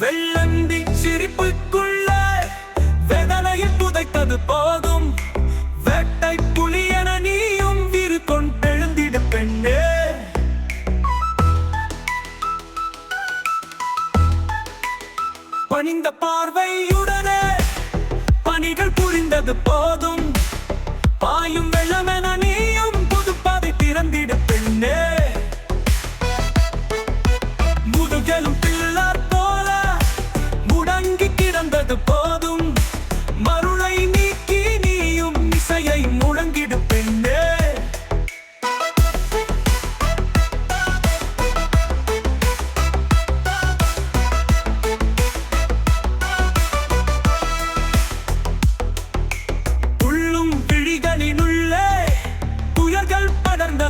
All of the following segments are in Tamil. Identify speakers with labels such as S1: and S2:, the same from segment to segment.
S1: வெள்ளந்தி சிரிப்புக்குள்ள வேதனையில் புதைத்தது போதும். வேட்டை புலி என நீயும் விரு கொண்டெழுந்திட பெண்ணே. பணிந்த பார்வையுடனே பணிகள் புரிந்தது போதும். பாயும் வெள்ளமென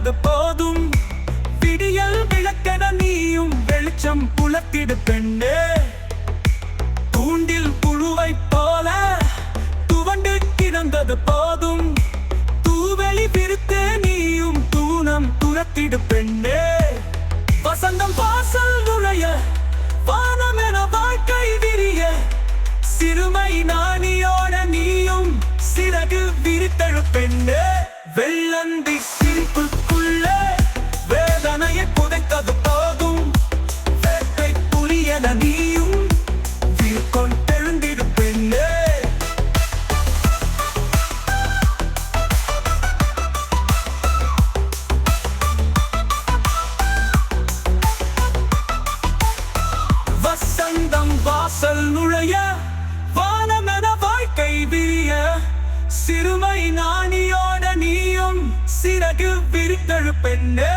S1: அது போதும். விடியல் விளக்கென நீயும் வெளிச்சம் புலத்திடு பெண்ணே. தூண்டில் புழுவை போல துவண்டு கிடந்தது போதும். தூவெளி பிரித்து நீயும் தூணம் துரத்திடு பெண்ணே. வசந்தம் வாசல் நுழைய வானம் என வாழ்க்கை விரிய. சிறுமை நாணியோட நீயும் சிறகு விரித்தழு பெண்ணே. வெள்ளந்தி சிரிப்பு புரியன நீயும் கொண்டெழுந்திடு பெண்ணே வசந்தம் வாசல் நுழைய வானமென வாழ்க்கை விரிய சிறுமை நாணியோட நீயும் சிறகு விரித்தழு பெண்ணே